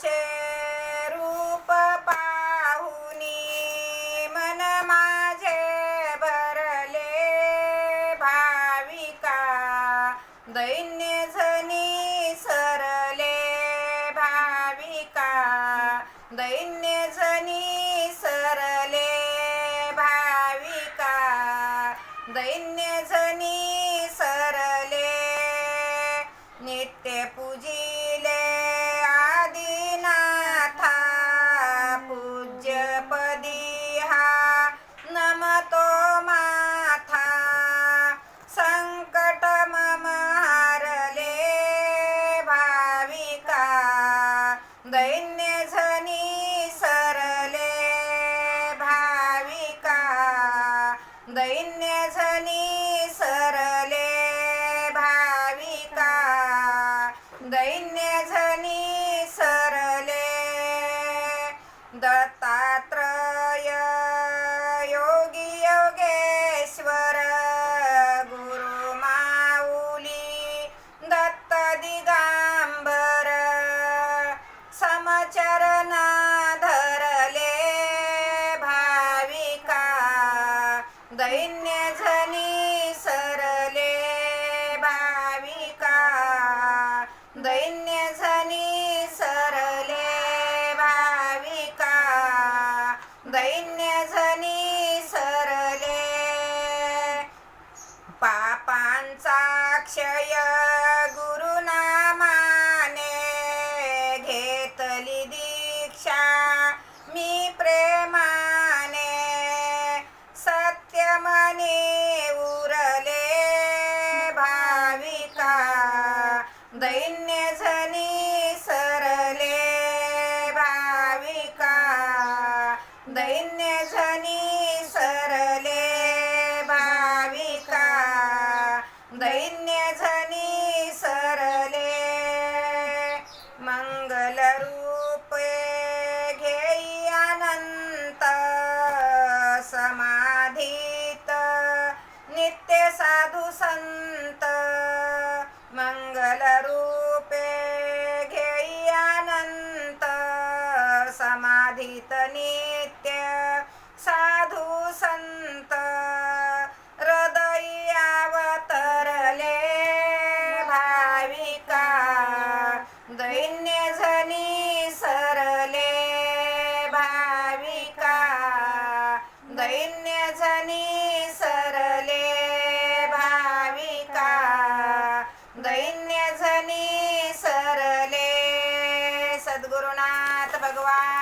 तुझे रूप पाहुनी मन माझे भरले भाविका दैन्य झनी सरले भाविका दैन्य झनी सरले भाविका दैन्य दैन्य झनी सरले भाविका। दैन्य झनी सरले भाविका। दैन्य झनी सरले दत्त सैन्य झनी सरले भाविका। दैन्य झनी सरले भाविका। दैन्य झनी सरले। पापांचा क्षय साधु संत मंगल रूपे घेई अनंत समाधीत गुरुनाथ भगवान.